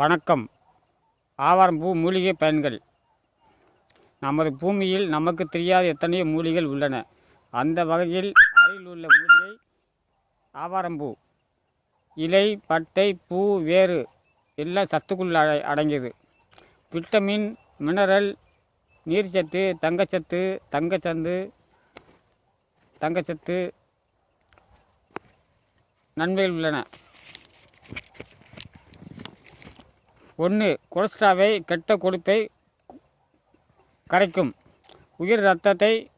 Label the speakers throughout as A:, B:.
A: வணக்கம். ஆவாரம்பூ மூலிகை பயன்கள். நமது பூமியில் நமக்கு தெரியாத எத்தனையோ மூலிகைகள் உள்ளன. அந்த வகையில் அருகில் உள்ள மூலிகை ஆவாரம்பூ இலை பட்டை பூ வேறு எல்லாம் சத்துக்குள் அடங்கியது. விட்டமின் மினரல் நீர்ச்சத்து தங்கச்சத்து தங்கச்சந்து தங்கச்சத்து நன்மைகள் உள்ளன. ஒன்று கொலஸ்ட்ராவை கெட்ட கொழுப்பை கரைக்கும். உயிர் ரத்தத்தை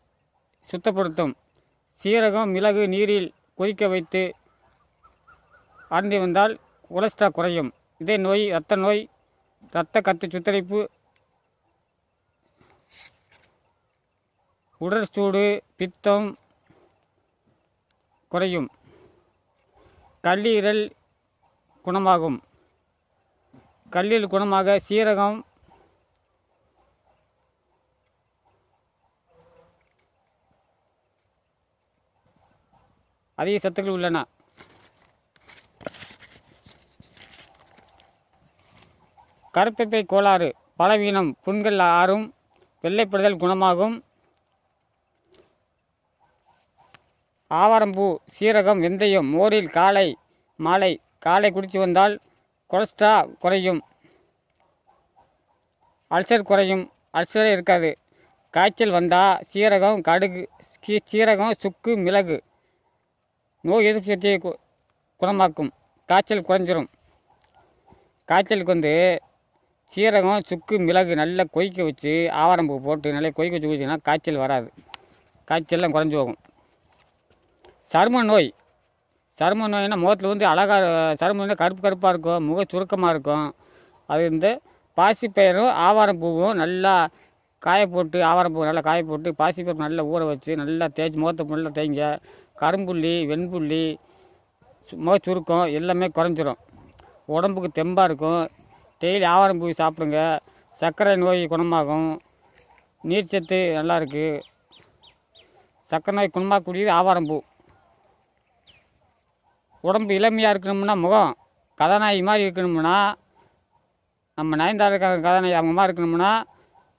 A: சுத்தப்படுத்தும். சீரகம் மிளகு நீரில் கொதிக்க வைத்து அருந்தி வந்தால் கொலஸ்ட்ரா குறையும். இதய நோய் இரத்த நோய் இரத்த கத்து சுத்தரிப்பு உடல் சூடு பித்தம் குறையும். கல்லீரல் குணமாகும். கல்லில் குணமாக சீரகம் அதிக சத்துக்கள் உள்ளன. கருப்பப்பை கோளாறு பலவீனம் புண்கள் ஆறும் வெள்ளைப்படுதல் குணமாகும். ஆவாரம்பூ சீரகம் வெந்தயம் மோரில் காலை மாலை காலை குடித்து வந்தால் கொலஸ்ட்ரா குறையும். அல்சர் குறையும். அல்சரே இருக்காது. காய்ச்சல் வந்தால் சீரகம் கடுகு சீரகம் சுக்கு மிளகு. நோய் எதிர்ப்பு சக்தியை கு- குணமாக்கும். காய்ச்சல் குறைஞ்சிரும். காய்ச்சலுக்கு வந்து சீரகம் சுக்கு மிளகு நல்லா கொதிக்க வச்சு ஆவாரம்பூ போட்டு நல்லா கொதிக்க வச்சு குடிச்சிங்கன்னா காய்ச்சல் வராது. காய்ச்சல்லாம் குறைஞ்சி போகும். சரும நோய். சரும நோய்னா முகத்தில் வந்து அழகாக சரும நோய் கருப்பு கருப்பாக இருக்கும் முக சுருக்கமாக இருக்கும். அது வந்து பாசிப்பயிரும் ஆவாரம் பூவும் நல்லா காய போட்டு ஆவாரம் பூ நல்லா காய போட்டு பாசிப்பயிர் நல்லா ஊற வச்சு நல்லா தேய்ச்சி முகத்தை நல்லா தேய்ங்க. கரும்புள்ளி வெண்புள்ளி சு- முக சுருக்கம் எல்லாமே குறைஞ்சிரும். உடம்புக்கு தெம்பாக இருக்கும். டெய்லி ஆவாரம் பூ சாப்பிடுங்க. சர்க்கரை நோய் குணமாகும். நீர்ச்சத்து நல்லா இருக்குது சர்க்கரை நோய் குணமாக கூடியது ஆவாரம் பூ. உடம்பு இளமையாக இருக்கணும்னா முகம் கதாநாயகி மாதிரி இருக்கணும்னா நம்ம நயன்தாரா கதாநாயகி அவங்க மாதிரி இருக்கணும்னா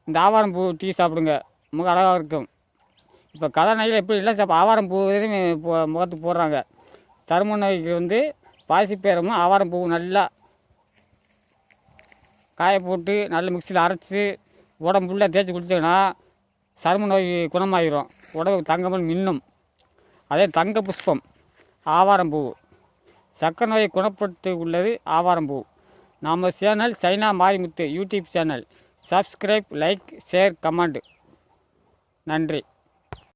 A: இந்த ஆவாரம் பூ டீ சாப்பிடுங்க. முகம் அழகாக இருக்கும். இப்போ கதாநாயகியில் எப்படி இல்லை சாப்பிட ஆவாரம் பூ முகத்துக்கு போடுறாங்க. சரும நோய்க்கு வந்து பாசிப்பேரமும் ஆவாரம் பூ நல்லா காய போட்டு நல்ல மிக்சியில் அரைச்சி உடம்பு ஃபுல்லாக தேய்ச்சி குடிச்சோன்னா சரும நோய் குணமாயிரும். உடம்பு தங்கமல் மின்னும் அதே தங்க புஷ்பம் ஆவாரம்பூ சக்கரை நோயை குணப்படுத்தி உள்ளது ஆவாரம்பூ நம்ம channel China Marimuthu YouTube channel. Subscribe like share comment. நன்றி.